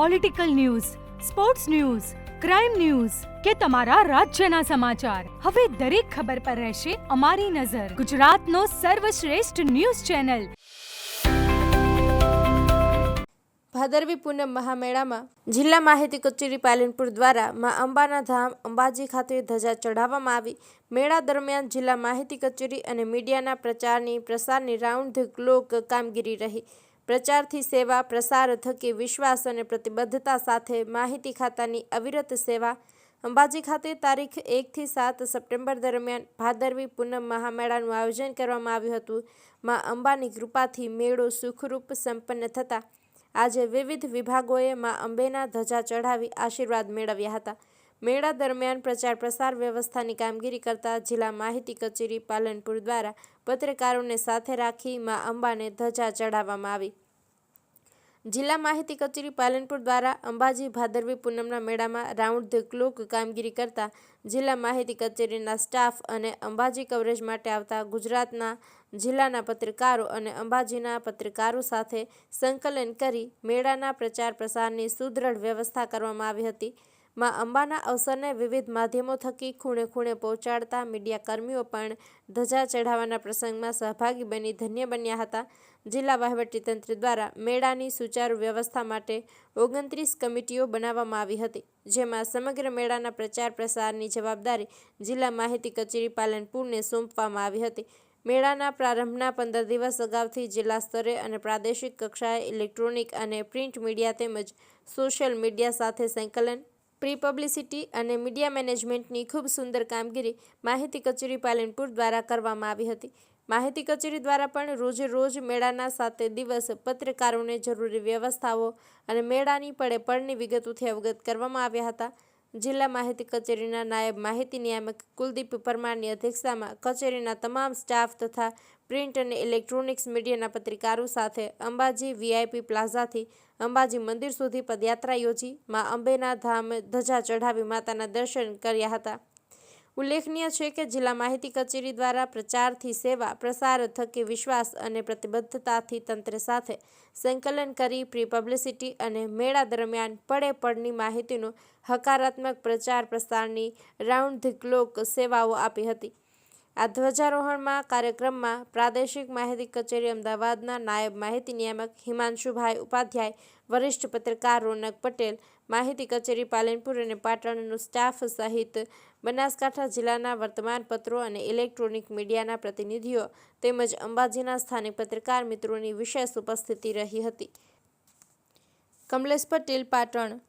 Political news sports news crime news કે તમારા રાજ્યના સમાચાર. હવે દરેક ખબર પર રહેશે અમારી નજર. ગુજરાતનો સર્વશ્રેષ્ઠ ન્યૂઝ ચેનલ. ભાદરવી પૂનમ મહામેળામાં જિલ્લા માહિતી કચેરી પાલનપુર દ્વારા મા અંબાના ધામ અંબાજી ખાતે ધજા ચઢાવવામાં આવી. મેળા દરમિયાન જિલ્લા માહિતી કચેરી અને મીડિયાના પ્રચારની પ્રસારની રાઉન્ડ ધ ક્લોક કામગીરી રહી. પ્રચારથી સેવા, પ્રસાર, થકી વિશ્વાસ અને પ્રતિબદ્ધતા સાથે માહિતી ખાતાની અવિરત સેવા. અંબાજી ખાતે તારીખ એકથી સાત સપ્ટેમ્બર દરમિયાન ભાદરવી પૂનમ મહામેળાનું આયોજન કરવામાં આવ્યું હતું. મા અંબાની કૃપાથી મેળો સુખરૂપ સંપન્ન થતા. આજે વિવિધ વિભાગોએ મા અંબેના ધજા ચઢાવી આશીર્વાદ મેળવ્યા હતા. મેળા દરમિયાન પ્રચાર પ્રસાર વ્યવસ્થાની કામગીરી કરતા જિલ્લા માહિતી કચેરી પાલનપુર દ્વારા પત્રકારોને સાથે રાખી મા અંબાને ધજા ચઢાવવામાં આવી. જિલ્લા માહિતી કચેરી પાલનપુર દ્વારા અંબાજી ભાદરવી પૂનમના મેળામાં રાઉન્ડ ધ ક્લોક કામગીરી કરતા જિલ્લા માહિતી કચેરીના સ્ટાફ અને અંબાજી કવરેજ માટે આવતા ગુજરાતના જિલ્લાના પત્રકારો અને અંબાજીના પત્રકારો સાથે સંકલન કરી મેળાના પ્રચાર પ્રસારની સુદૃઢ વ્યવસ્થા કરવામાં આવી હતી. માં અંબાના અવસરને વિવિધ માધ્યમો થકી ખૂણે ખૂણે પહોંચાડતા મીડિયા કર્મીઓ પણ ધજા ચઢાવવાના પ્રસંગમાં સહભાગી બની ધન્ય બન્યા હતા. જિલ્લા વહીવટીતંત્ર દ્વારા મેળાની સુચારુ વ્યવસ્થા માટે ઓગણત્રીસ કમિટીઓ બનાવવામાં આવી હતી, જેમાં સમગ્ર મેળાના પ્રચાર પ્રસારની જવાબદારી જિલ્લા માહિતી કચેરી પાલનપુરને સોંપવામાં આવી હતી. મેળાના પ્રારંભના પંદર દિવસ અગાઉથી જિલ્લા સ્તરે અને પ્રાદેશિક કક્ષાએ ઇલેક્ટ્રોનિક અને પ્રિન્ટ મીડિયા તેમજ સોશિયલ મીડિયા સાથે સંકલન પ્રી પબ્લિસિટી અને મીડિયા મેનેજમેન્ટની ખૂબ સુંદર કામગીરી માહિતી કચેરી પાલનપુર દ્વારા કરવામાં આવી હતી. માહિતી કચેરી દ્વારા પણ રોજે રોજ મેળાના સાતે દિવસ પત્રકારોને જરૂરી વ્યવસ્થાઓ અને મેળાની પડે પડની વિગતોથી અવગત કરવામાં આવ્યા હતા. જિલ્લા માહિતી કચેરીના નાયબ માહિતી નિયામક કુલદીપ પરમારની અધ્યક્ષતામાં કચેરીના તમામ સ્ટાફ તથા પ્રિન્ટ અને ઇલેક્ટ્રોનિક્સ મીડિયાના પત્રકારો સાથે અંબાજી વીઆઈપી પ્લાઝાથી અંબાજી મંદિર સુધી પદયાત્રા યોજી મા અંબેના ધામ ધજા ચઢાવી માતાના દર્શન કર્યા હતા. ઉલ્લેખનીય છે કે જિલ્લા માહિતી કચેરી દ્વારા પ્રચારથી સેવા, પ્રસાર, થકી વિશ્વાસ અને પ્રતિબદ્ધતાથી તંત્ર સાથે સંકલન કરી પ્રી પબ્લિસિટી અને મેળા દરમિયાન પડે પડની માહિતીનો હકારાત્મક પ્રચાર પ્રસારની રાઉન્ડ ધી ક્લોક સેવાઓ આપી હતી. આ ધ્વજારોહણમાં કાર્યક્રમમાં પ્રાદેશિક માહિતી કચેરી અમદાવાદના નાયબ માહિતી નિયામક હિમાંશુભાઈ ઉપાધ્યાય, વરિષ્ઠ પત્રકાર રોનક પટેલ, માહિતી કચેરી પાલનપુર અને પાટણનો સ્ટાફ સહિત બનાસકાંઠા જિલ્લાના વર્તમાનપત્રો અને ઇલેક્ટ્રોનિક મીડિયાના પ્રતિનિધિઓ તેમજ અંબાજીના સ્થાનિક પત્રકાર મિત્રોની વિશેષ ઉપસ્થિતિ રહી હતી. કમલેશ પટેલ, પાટણ.